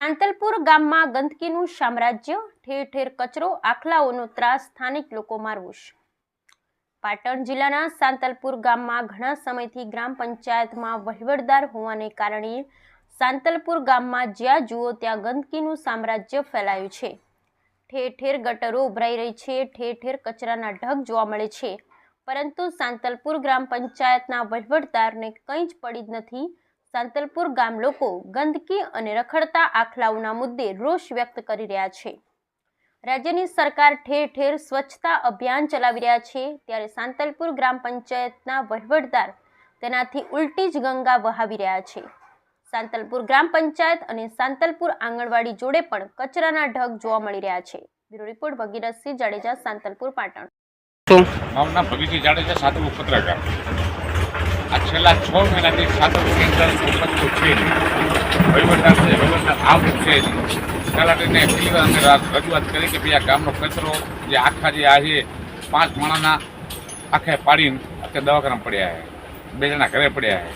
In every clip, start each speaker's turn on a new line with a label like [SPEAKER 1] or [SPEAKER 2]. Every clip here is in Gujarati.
[SPEAKER 1] સાંતલપુર ગામમાં ગંદકીનું સામ્રાજ્ય, ઠેર ઠેર કચરો, આખલાઓનો ત્રાસ સ્થાનિક લોકો રોષ પાટણ જિલ્લાના સાંતલપુર ગામમાં ઘણા સમયથી ગ્રામ પંચાયતમાં વહીવટદાર હોવાને કારણે સાંતલપુર ગામમાં જ્યાં જુઓ ત્યાં ગંદકીનું સામ્રાજ્ય ફેલાયું છે. ઠેર ઠેર ગટરો ઉભરાઈ રહી છે, ઠેર ઠેર કચરાના ઢગ જોવા મળે છે. પરંતુ સાંતલપુર ગ્રામ પંચાયતના વહીવટદારને કંઈ જ પડી જ નથી. સાંતલપુર ગામ લોકો ગંદકી અને રખડતા આખલાઓના મુદ્દે રોષ વ્યક્ત કરી રહ્યા છે. રાજ્યની સરકાર ઠેર ઠેર સ્વચ્છતા અભિયાન ચલાવી રહ્યા છે. ત્યારે સાંતલપુર ગ્રામ પંચાયતના વહીવટદાર તેનાથી ઉલટી જ ગંગા વહાવી રહ્યા છે. સાંતલપુર ગ્રામ પંચાયત અને સાંતલપુર આંગણવાડી જોડે પણ કચરાના ઢગ જોવા મળી રહ્યા છે. Bureau report Bhagirathsinh Jadeja Santalpur Patan.
[SPEAKER 2] શું?
[SPEAKER 3] મારું નામ ભગીજી જાડેજા સાતમું પત્રકાર આ છેલ્લા છ મહિનાથી સાતમું કેન્દ્ર સંપત્તિ છે. વહીવટદાર છે, વહીવટદાર આવું છે તલાટીને એટલી વાર રજૂઆત કરી કે ભાઈ આ ગામનો કચરો જે આખા જે આ છે, પાંચ માણાના આખે પાડીને અત્યારે દવાખાના પડ્યા છે. બે જણા ઘરે પડ્યા છે.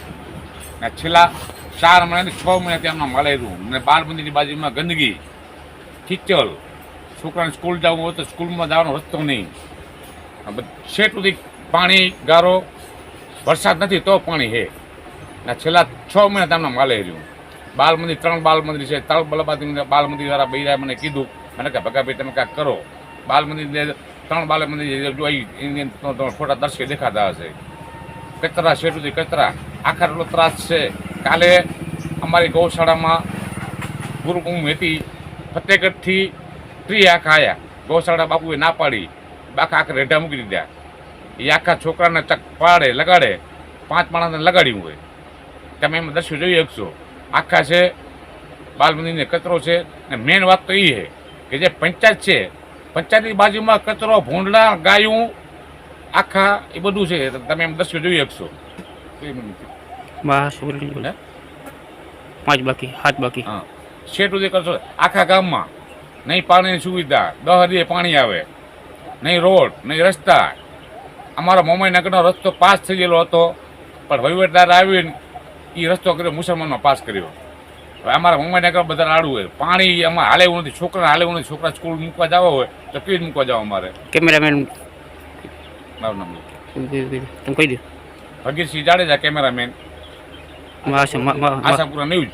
[SPEAKER 3] ને છેલ્લા ચાર મહિનાથી છ મહિનાથી એમના મળેલું અને બાર મંદિરની બાજુમાં ગંદકી. ખીચલ છોકરાને સ્કૂલ જવું હોય તો સ્કૂલમાં જવાનો રસ્તો નહીં. શેઠ સુધી પાણી, ગારો વરસાદ નથી, તો પાણી હે ને છેલ્લા છ મહિના તમને માલે રહ્યું. બાલ મંદિર ત્રણ બાલ મંદિર છે. ત્રણ બલબાદી બાલ મંદિર વાળા બૈરાએ મને કીધું. મને કે ભગાભાઈ તમે કાંઈક કરો. બાલ મંદિર ત્રણ બાલ મંદિર જોઈ ફોટા દર્શકે દેખાતા હશે. કચરા શેઠ સુધી કચરા. આખા એટલો ત્રાસ છે. કાલે અમારી ગૌશાળામાં ગુરુકુંભ હતી. ફતેગઢથી ટ્રી આખા આવ્યા ગૌશાળા બાપુએ ના પાડી. બાકા આખા રેઢા મૂકી દીધા. એ આખા છોકરાને ચક પાડે લગાડે. પાંચ માણસને લગાડ્યું હોય. તમે એમાં દર્શન જોઈ શકશો. આખા છે બાલ મંદિરને કચરો છે. અને મેઇન વાત તો એ છે કે જે પંચાયત છે પંચાયતની બાજુમાં કચરો ભૂંડલા ગાયું આખા એ બધું છે. તમે એમ દર્શન જોઈ શકશો.
[SPEAKER 2] પાંચ બાકી હાથ બાકી.
[SPEAKER 3] હા. શેઠ સુધી કરશો આખા ગામમાં. નહીં પાણીની સુવિધા દહ પાણી આવે. નહીં રોડ નહીં રસ્તા અમારો મોમાઈનગરનો રસ્તો પાસ થઈ ગયેલો હતો. પણ વહીવટદાર આવીને એ રસ્તો કર્યો મુસલમાનમાં પાસ કર્યો. હવે અમારા મુંબઈનગર બધા આડું હોય. પાણી અમારે હાલે એવું નથી. છોકરા હાલે એવું નથી. છોકરા સ્કૂલ મૂકવા જવા હોય તો કેવી મૂકવા જાવ અમારે?
[SPEAKER 2] કેમેરામેન
[SPEAKER 3] મારું નામ
[SPEAKER 2] કહી દે.
[SPEAKER 3] ભગીરસિંહ જાડેજા કેમેરામેન. આશાપુરા ન્યૂઝ.